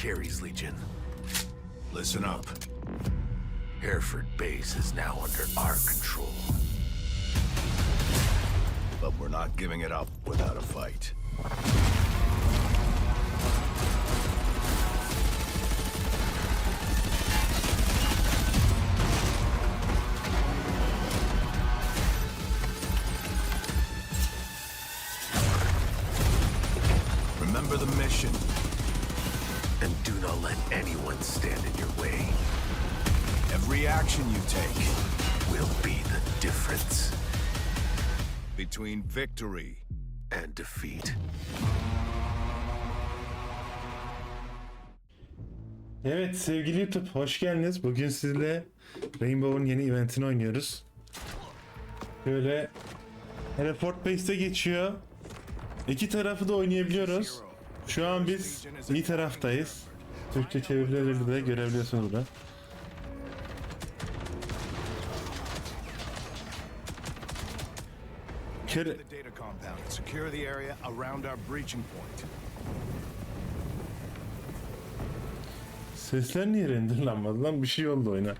Carey's Legion. Listen up. Hereford Base is now under our control. But we're not giving it up without a fight. Between victory and defeat. Evet sevgili YouTube hoş geldiniz. Bugün sizle Rainbow'un yeni eventini oynuyoruz. Böyle Hereford Base'de geçiyor. İki tarafı da oynayabiliyoruz. Şu an biz iyi taraftayız. Türkçe çevirileri de görebiliyorsunuz burada. Kere- the data compound secure the area around our breaching point. Sesler niye renderlanmadı lan? Bir şey oldu oyuna.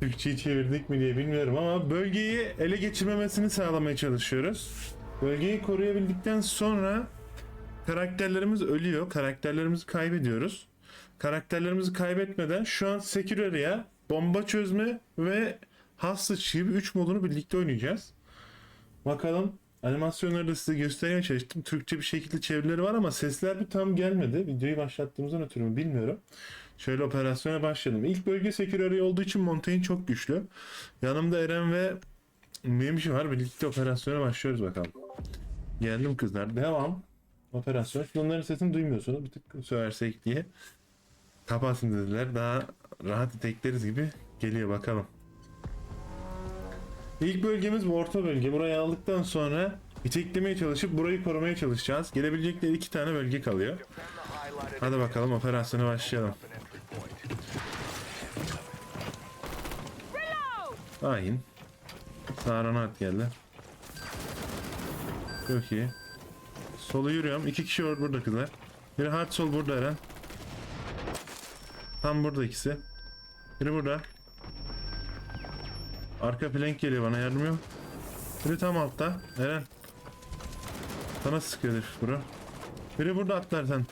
Türkçeyi çevirdik mi diye bilmiyorum ama bölgeyi ele geçirmemesini sağlamaya çalışıyoruz. Bölgeyi koruyabildikten sonra karakterlerimiz ölüyor. Karakterlerimizi kaybediyoruz. Karakterlerimizi kaybetmeden şu an Securary'a bomba çözme ve hostage gibi 3 modunu birlikte oynayacağız. Bakalım animasyonları da size göstermeye çalıştım. Türkçe bir şekilde çevirileri var ama sesler bir tam gelmedi. Videoyu başlattığımızdan ötürü mü bilmiyorum. Şöyle operasyona başladım. İlk bölge Security olduğu için Montaigne çok güçlü. Yanımda Eren ve Memşi var. Birlikte operasyona başlıyoruz bakalım. Geldim kızlar. Devam. Operasyon. Şimdi onların sesini duymuyorsunuz. Bir tık söylersek diye. Kapatsın dediler. Daha rahat tekleriz gibi geliyor bakalım. İlk bölgemiz bu orta bölge. Burayı aldıktan sonra iteklemeye çalışıp burayı korumaya çalışacağız. Gelebilecekleri iki tane bölge kalıyor. Hadi bakalım operasyona başlayalım. Hain. Saranat geldi. Çok iyi. Solu yürüyorum. İki kişi var burada kızlar. Biri hard sol burada Eren. Tam burada ikisi. Biri burada. Arka flank geliyor bana yardım yok. Biri tam altta. Eren. Sana sıkıyor herif bro. Biri burada atlar sen.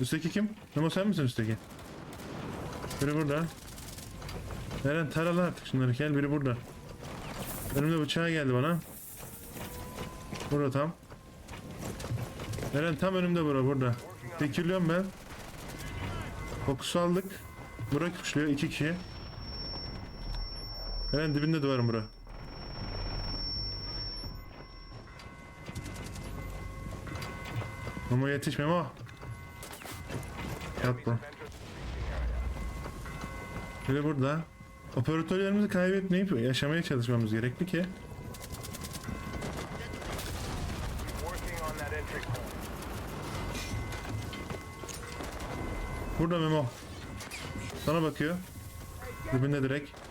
Üstteki kim? Memo sen misin üstteki? Biri burada. Eren taralı artık şunları gel biri burada. Önümde bıçağı geldi bana. Burada tam. Eren tam önümde bura burada. Tekirliyorum ben. Fokus aldık. Burak kuşluyor iki kişi. Eren dibinde duvarım bura. Memo yetiş Memo. Yat bu. Biri burada. Operatörlerimizi kaybetmeyip yaşamaya çalışmamız gerekli ki. Burada Memo. Sana bakıyor. Dibinde direkt.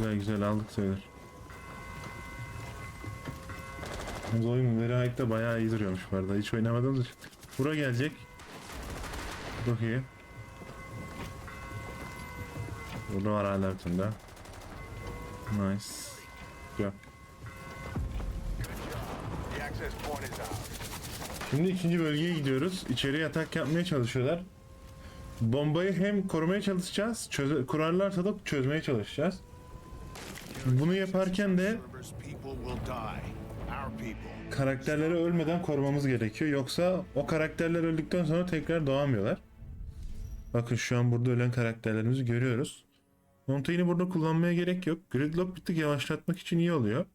Güzel güzel aldık sayılır. Yalnız oyun Very High'da bayağı iyi duruyormuş bu arada. Hiç oynamadığımız için. Bura gelecek. Çok iyi. Burada var hala daha. Nice. Güzel. Şimdi ikinci bölgeye gidiyoruz. İçeriye atak yapmaya çalışıyorlar. Bombayı hem korumaya çalışacağız, çöze- kurarlarsa da çözmeye çalışacağız. Bunu yaparken de karakterleri ölmeden korumamız gerekiyor. Yoksa o karakterler öldükten sonra tekrar doğamıyorlar. Bakın şu an burada ölen karakterlerimizi görüyoruz. Montaigne'i burada kullanmaya gerek yok. Gridlock bir tık yavaşlatmak için iyi oluyor.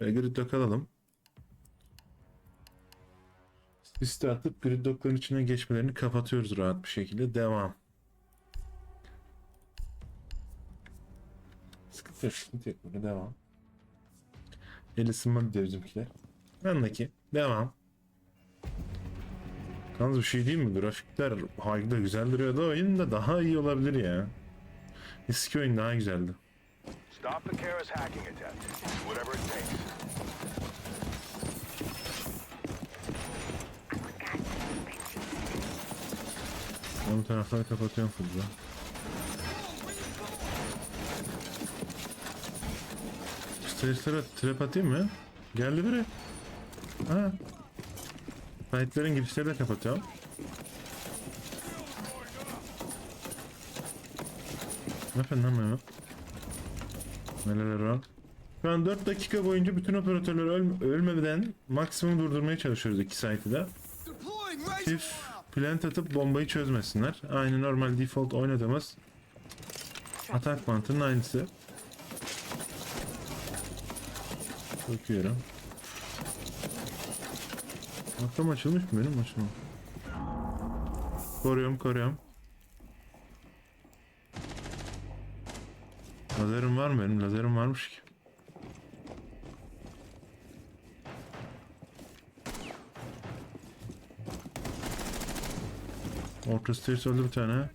E, gridlock alalım. Siste atıp gridlockların içine geçmelerini kapatıyoruz rahat bir şekilde. Devam. Sıkıntı yok, sıkıntı yok. Burada devam. El ısınma diyor bizimkiler. Anla ki. Devam. Yalnız bir şey değil mi? Grafikler harika güzel duruyordu. Oyun da daha iyi olabilir ya. Eski oyun daha güzeldi. Stop the Kara's hacking attempt. Whatever it takes. Bu tarafları kapatıyorum fazla. Stage'lere trap atayım mı? Geldi biri. Ha. Fight'lerin girişleri de kapatıyorum. Ne yapıyorsun lan Mehmet? Neler var? Şu an 4 dakika boyunca bütün operatörler öl- ölmeden maksimum durdurmaya çalışıyoruz iki site'ı da. Çift plant atıp bombayı çözmesinler. Aynı normal default oynadığımız atak mantığının aynısı. Bakıyorum. Bakalım açılmış mı benim açılma. Koruyorum koruyorum. Lazerim var mı benim? Lazerim varmış ki. Orta stairs öldü bir tane.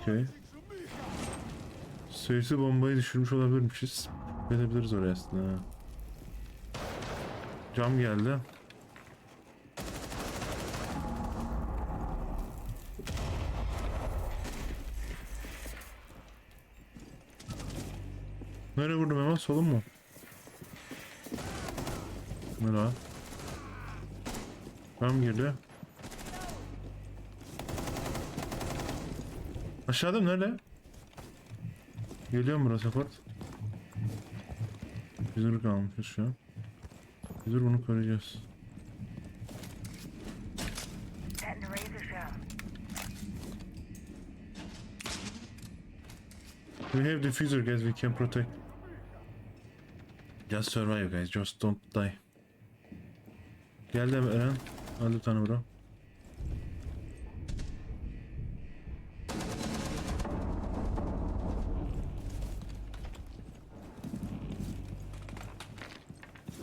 Okey. Stairs'e bombayı düşürmüş olabilirmişiz. Gidebiliriz oraya aslında. ha. Cam geldi. Nereye vurdum hemen? Solun mu? Merhaba. Cam girdi. Aşağıda? Nerede? Geliyor mu burası support? Biz kalmışız şu an. Biz bunu koruyacağız. We have diffuser guys, we can protect. Just survive guys, just don't die. Geldi Eren. Aldı bir tane bro.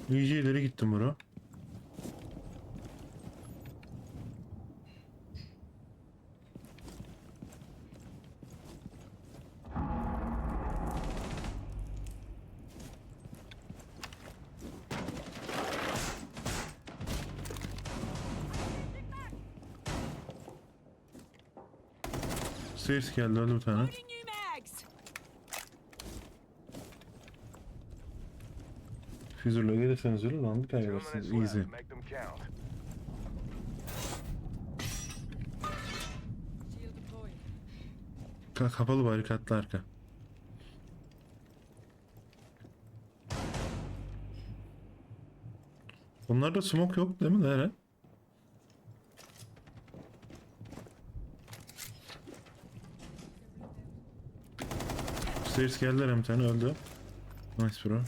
İyice ileri gittim bro. Stairs geldi öldü bir tane. Füzürle gelirseniz ölür lan bir Two minutes kaybedersiniz. Easy. Ka- kapalı barikatlı arka. Bunlarda smoke yok değil mi Deren? Stairs geldiler hem tane öldü. Nice bro.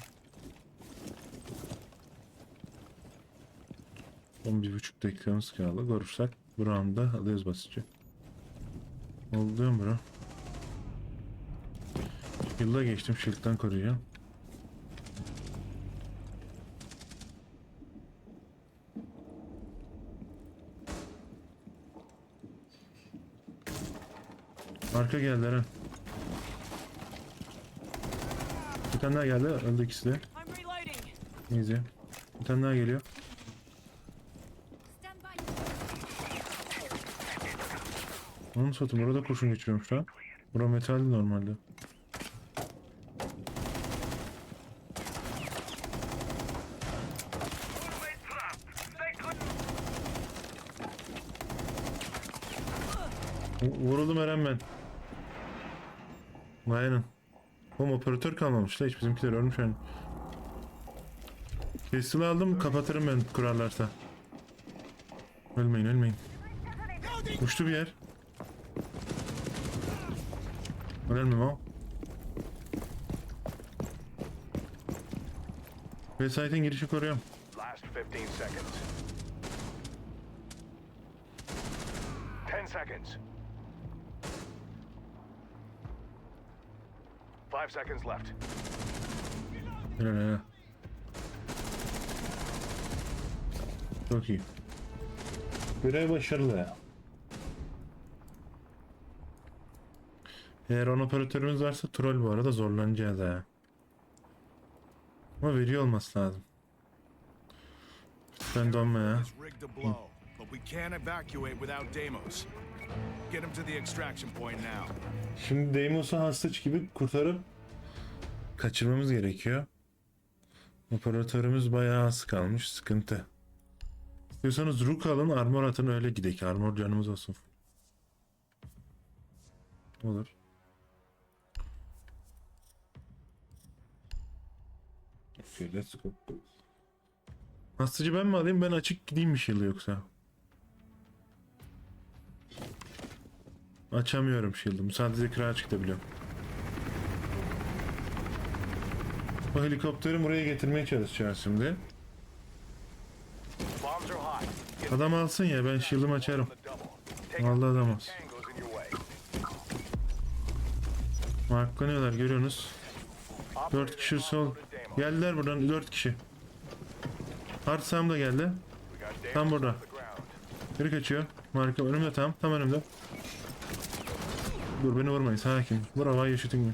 11.5 dakikamız kaldı. Görürsek bu roundda alıyoruz basitçe. Oldu mu bro? Yılda geçtim shield'dan koruyacağım. Arka geldi Eren. Bir tane daha geldi. Öldü ikisi de. Easy. Bir tane daha geliyor. Onun satım orada kurşun geçiriyormuş lan. Bura metaldi normalde. Vu- Vuruldum Eren ben. Aynen. Oğlum operatör kalmamış da hiç bizimkiler ölmüş yani. Kesili aldım kapatırım ben kurarlarsa. Ölmeyin ölmeyin. Uçtu bir yer. Mi o? Ve site'in girişi koruyorum. Last 15 seconds. 10 seconds. Five seconds left. Helal helal. Çok iyi. Görev başarılı. Eğer on operatörümüz varsa troll bu arada zorlanacağız ha. Ama veriyor olması lazım. Lütfen donma ya. Şimdi Deimos'u hastać gibi kurtarıp kaçırmamız gerekiyor. Operatörümüz bayağı az kalmış. Sıkıntı. İstiyorsanız Rook alın, armor atın öyle gidek. Armor canımız olsun. Olur. Okay, let's go. Hastacı ben mi alayım? Ben açık gideyim bir yıl yoksa. Açamıyorum shield'ımı. Sadece kırağa çıkabiliyorum. Bu helikopteri buraya getirmeye çalışacağız şimdi. Adam alsın ya ben shield'ımı açarım. Vallahi adam alsın. Marklanıyorlar görüyorsunuz. 4 kişi sol. Geldiler buradan 4 kişi. Hard Sam da geldi. Tam burada. Biri kaçıyor. Marka önümde tam. Tam önümde. Dur beni vurmayın sakin. Vur havayı yaşatın gibi.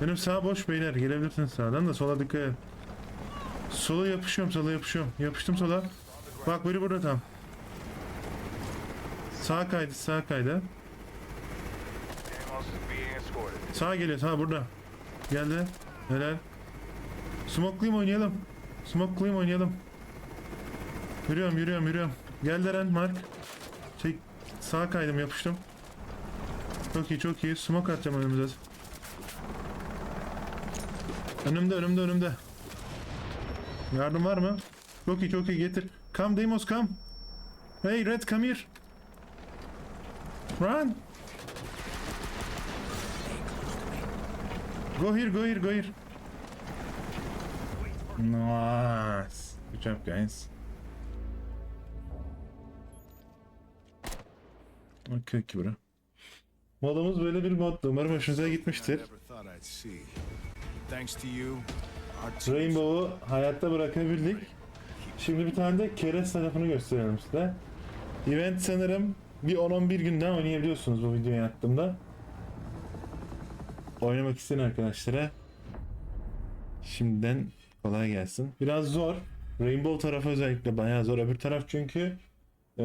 Benim sağ boş beyler. Gelebilirsiniz sağdan da sola dikkat edin. Sola yapışıyorum sola yapışıyorum. Yapıştım sola. Bak biri burada tam. Sağ kaydı sağ kaydı. Sağa geliyor sağ burada. Geldi. Helal. Smoke'layım oynayalım. Smoke'layım oynayalım. Yürüyorum yürüyorum yürüyorum. Gel Deren Mark. Çek. Sağa kaydım yapıştım. Çok iyi çok iyi. Smoke atacağım önümüze. Önümde önümde önümde. Yardım var mı? Çok iyi çok iyi getir. Come Deimos come. Hey Red come here. Run. Go here, go here, go here. Nice. Good job, guys. Okay, okay bro. Modumuz böyle bir moddu. Umarım hoşunuza gitmiştir. Rainbow'u hayatta bırakabildik. Şimdi bir tane de Keres tarafını gösterelim size. Event sanırım bir 10-11 gün daha oynayabiliyorsunuz bu videoyu attığımda. Oynamak isteyen arkadaşlara şimdiden kolay gelsin. Biraz zor. Rainbow tarafı özellikle bayağı zor. Öbür taraf çünkü eee,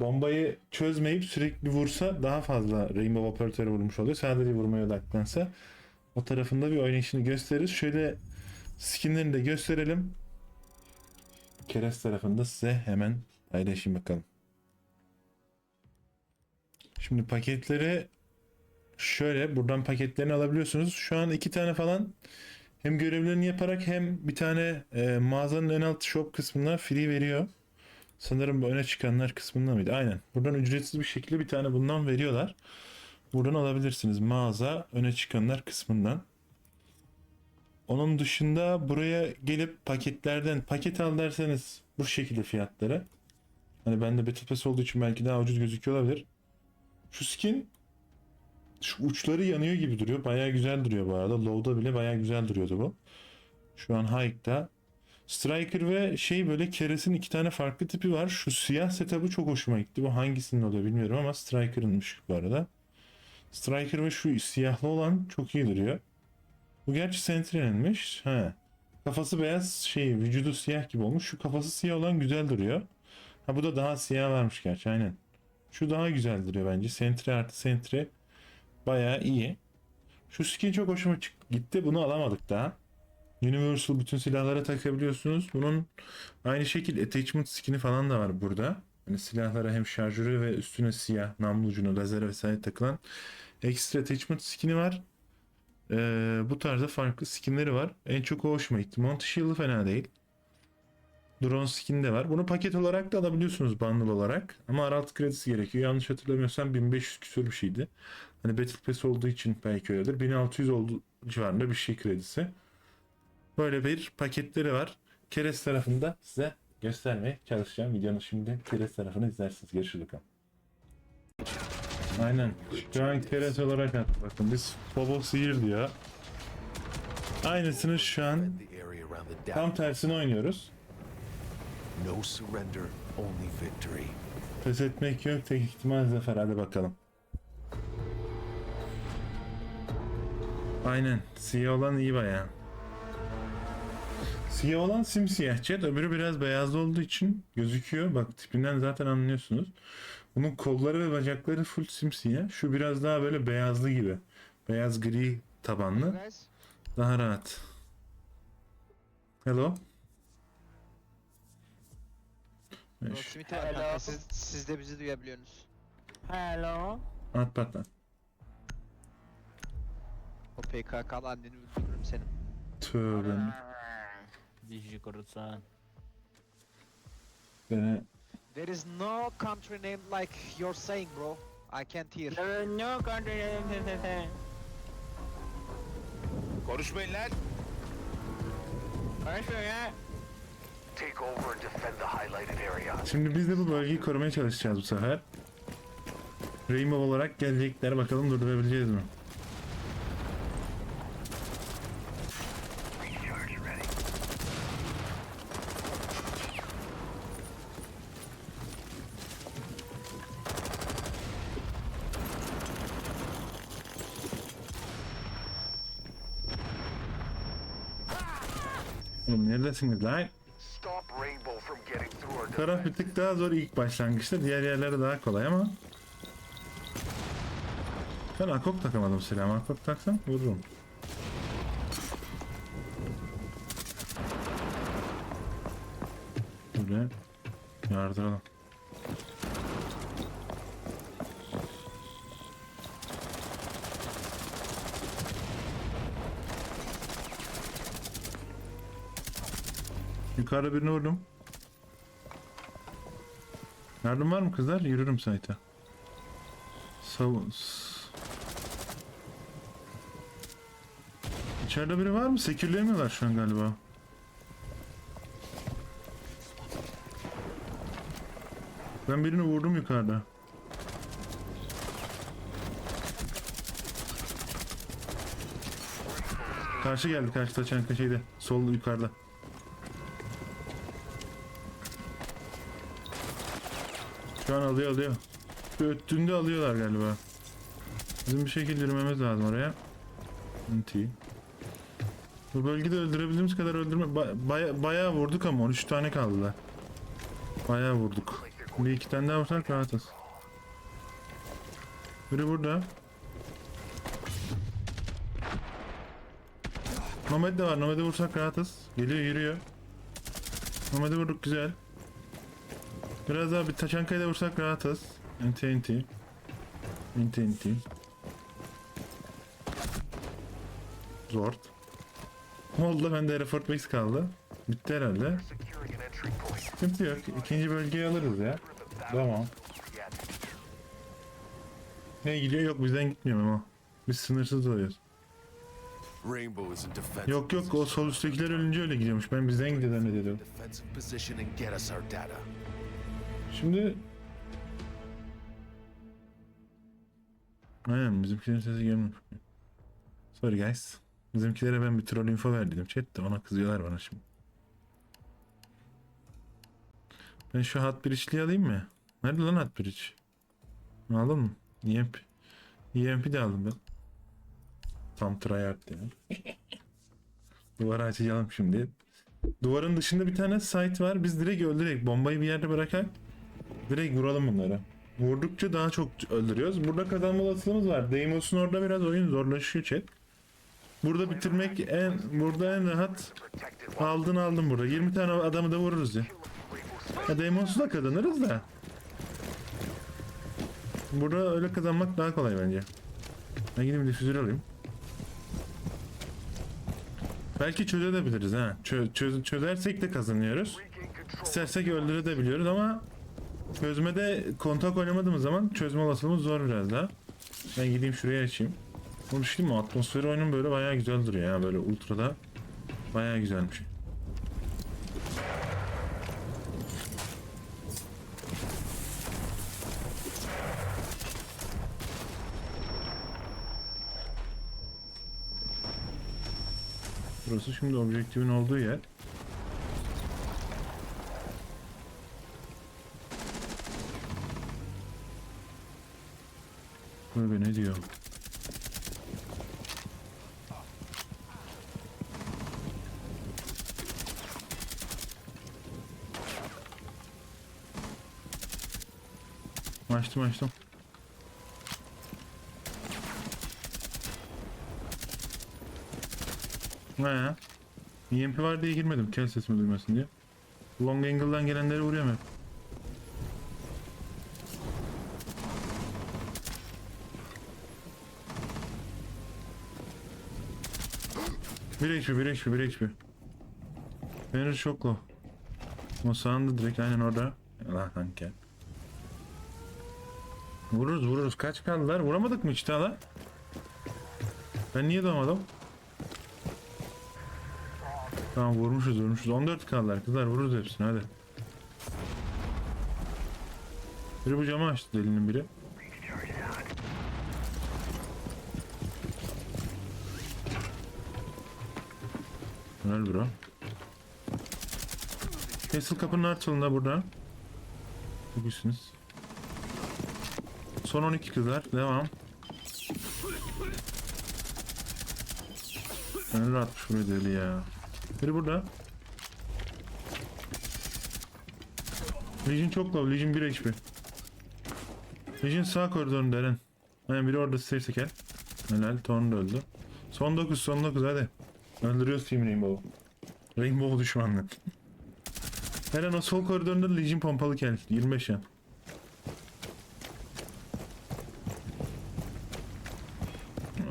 bombayı çözmeyip sürekli vursa daha fazla Rainbow operatörü vurmuş oluyor. Sadece vurmaya odaklansa o tarafında bir oynayışını gösteririz. Şöyle skinlerini de gösterelim. Keres tarafında size hemen paylaşayım bakalım. Şimdi paketleri şöyle buradan paketlerini alabiliyorsunuz. Şu an iki tane falan hem görevlerini yaparak hem bir tane e, mağazanın en alt shop kısmına free veriyor. Sanırım bu öne çıkanlar kısmında mıydı? Aynen. Buradan ücretsiz bir şekilde bir tane bundan veriyorlar. Buradan alabilirsiniz mağaza öne çıkanlar kısmından. Onun dışında buraya gelip paketlerden paket al derseniz bu şekilde fiyatları. Hani bende Battle Pass olduğu için belki daha ucuz gözüküyor olabilir. Şu skin şu uçları yanıyor gibi duruyor. Bayağı güzel duruyor bu arada. Low'da bile bayağı güzel duruyordu bu. Şu an Hike'da. Striker ve şey böyle keresin iki tane farklı tipi var. Şu siyah setup'ı çok hoşuma gitti. Bu hangisinin oluyor bilmiyorum ama Striker'ınmış bu arada. Striker ve şu siyahlı olan çok iyi duruyor. Bu gerçi Sentinel'inmiş. Ha. Kafası beyaz şey vücudu siyah gibi olmuş. Şu kafası siyah olan güzel duruyor. Ha bu da daha siyah varmış gerçi aynen. Şu daha güzel duruyor bence. Sentry artı Sentry bayağı iyi. Şu skin çok hoşuma gitti. Bunu alamadık daha. Universal bütün silahlara takabiliyorsunuz. Bunun aynı şekilde attachment skin'i falan da var burada. Hani silahlara hem şarjörü ve üstüne siyah namlu ucuna lazer vesaire takılan ekstra attachment skin'i var. Ee, bu tarzda farklı skinleri var. En çok hoşuma gitti. Monty Shield'ı fena değil. Drone skin de var. Bunu paket olarak da alabiliyorsunuz bundle olarak. Ama araltı kredisi gerekiyor. Yanlış hatırlamıyorsam 1500 küsur bir şeydi. Hani Battle Pass olduğu için belki öyledir. 1600 olduğu civarında bir şey kredisi. Böyle bir paketleri var. Keres tarafında size göstermeye çalışacağım. Videonun şimdi Keres tarafını izlersiniz. Görüşürüz. Aynen. Şu an Keres olarak attı. Bakın biz Bobo Sihir diyor. Aynısını şu an tam tersini oynuyoruz. No surrender, only victory. Pes etmek yok tek ihtimal zafer hadi bakalım. Aynen siyah olan iyi baya. Siyah olan simsiyah chat öbürü biraz beyazlı olduğu için gözüküyor. Bak tipinden zaten anlıyorsunuz. Bunun kolları ve bacakları full simsiyah. Şu biraz daha böyle beyazlı gibi. Beyaz gri tabanlı. Daha rahat. Hello. Proximity var kanka. Siz, siz de bizi duyabiliyorsunuz. Hello. At patla. O PKK'lı anneni öldürürüm senin. Tövbe. Dişi kurutsan. Beni There is no country name like you're saying bro. I can't hear. No country. Konuşmayın lan. Konuşuyor ya. Şimdi biz de bu bölgeyi korumaya çalışacağız bu sefer. Rainbow olarak gelecekler bakalım durdurabileceğiz mi? Oğlum neredesiniz lan? Taraf bir tık daha zor ilk başlangıçta. Diğer yerleri daha kolay ama. Ben akok takamadım silahımı. Akok taksam vururum. Böyle yardıralım. Yukarıda birini vurdum. Yardım var mı kızlar? Yürürüm site'a. Savun... İçeride biri var mı? Sekürleyemiyorlar şu an galiba. Ben birini vurdum yukarıda. Karşı geldi karşı taçan şeyde. Sol yukarıda. Şu an alıyor alıyor. Öttüğünde alıyorlar galiba. Bizim bir şekilde yürümemiz lazım oraya. Anti. Bu bölgede öldürebildiğimiz kadar öldürme... Ba- baya- bayağı vurduk ama 13 tane kaldılar. Bayağı vurduk. Bir iki tane daha vursak rahatız. Biri burada. Nomad de var. Nomad'e vursak rahatız. Geliyor yürüyor. Nomad'e vurduk güzel. Biraz daha bir taçankayı da vursak rahatız. Enti enti. Enti enti. Zord. Oldu bende Hereford Base kaldı. Bitti herhalde. Sıkıntı yok. İkinci bölgeyi alırız ya. Tamam. Ne gidiyor? Yok bizden gitmiyor ama. Biz sınırsız oluyoruz. Yok yok o sol üsttekiler ölünce öyle gidiyormuş. Ben bizden gidiyor zannediyordum. Şimdi... Aynen bizimkilerin sesi gelmiyor. Sorry guys. Bizimkilere ben bir troll info verdim chatte ona kızıyorlar bana şimdi. Ben şu hot bridge'liği alayım mı? Nerede lan hot bridge? Aldın mı? EMP. EMP de aldım ben. Tam tryhard ya. Duvarı açacağım şimdi. Duvarın dışında bir tane site var. Biz direkt öldürek bombayı bir yerde bırakak. Direkt vuralım bunları. Vurdukça daha çok öldürüyoruz. Burada kazanma olasılığımız var. Deimos'un orada biraz oyun zorlaşıyor chat. Burada bitirmek en burada en rahat aldın aldın burada. 20 tane adamı da vururuz ya. Ya Deimos'u da kazanırız da. Burada öyle kazanmak daha kolay bence. Ben gideyim difüzör alayım. Belki çözebiliriz ha. Çö çöz çözersek de kazanıyoruz. İstersek öldürebiliyoruz ama çözmede kontak oynamadığımız zaman çözme olasılığımız zor biraz daha. Ben gideyim şuraya açayım. Bunu düşündüm mü? Atmosferi oyunun böyle bayağı güzel duruyor ya. Böyle ultrada bayağı güzelmiş. Burası şimdi objektifin olduğu yer. Böyle ne diyor? Açtım açtım. Ne? EMP var diye girmedim. Kel sesimi duymasın diye. Long angle'dan gelenleri vuruyorum hep. Bir HP, bir HP, bir HP. Fenrir çok low. O sağında direkt aynen orada. Allah gel. Vururuz vururuz. Kaç kaldılar? Vuramadık mı hiç daha lan? Ben niye doğmadım? Tamam vurmuşuz vurmuşuz. 14 kaldılar kızlar vururuz hepsini hadi. Biri bu camı açtı delinin biri. Öl bro. Castle kapının açılında burada. Çok iyisiniz. Son 12 kızlar. Devam. Fenrir atmış buraya deli ya. Biri burada. Legion çok low. Legion 1 HP. Legion sağ koridorunda Eren. Aynen biri orada stairs'e gel. Helal. Thorn da öldü. Son 9 son 9 hadi. Öldürüyoruz Team Rainbow. Rainbow düşmanlık. Eren o sol koridorunda Legion pompalı gel. 25 yan.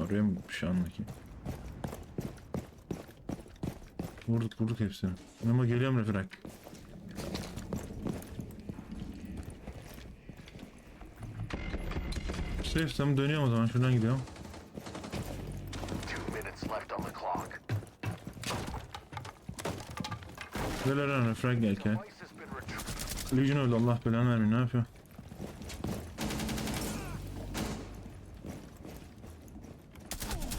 Oraya mı şu andaki? Vurduk vurduk hepsini. Ama geliyorum referak. Safe dönüyorum o zaman şuradan gidiyorum. On the clock. Gel gel. Legion öldü Allah belanı vermeyin ne yapıyor?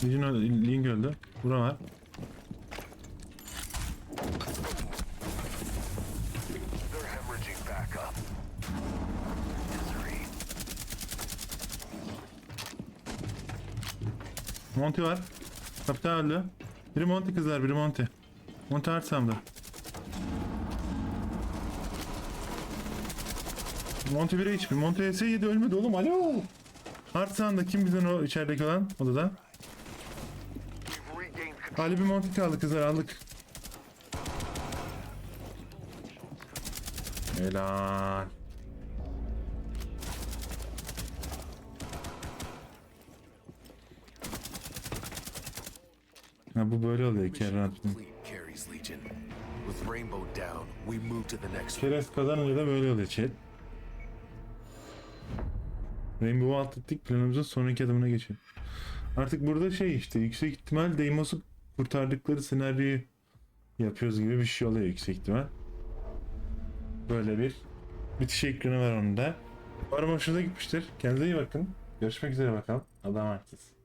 Legion öldü, Link öldü. Bura var. Monty var. Kapitan öldü. Biri Monty kızlar, biri Monty. Monty Artsam'da. Monty 1'e hiçbir. Monty S7 ölmedi oğlum. Alo. Artsam'da kim bizden o içerideki olan odada? Ali bir Monty kaldı kızlar aldık. Helal. Ha bu böyle oluyor next Keres kazanınca da böyle oluyor chat. Rainbow'u atlattık planımızın sonraki adımına geçelim. Artık burada şey işte yüksek ihtimal Deimos'u kurtardıkları senaryoyu yapıyoruz gibi bir şey oluyor yüksek ihtimal. Böyle bir bitiş ekranı var onun da. Umarım hoşunuza gitmiştir. Kendinize iyi bakın. Görüşmek üzere bakalım. Adam haksız.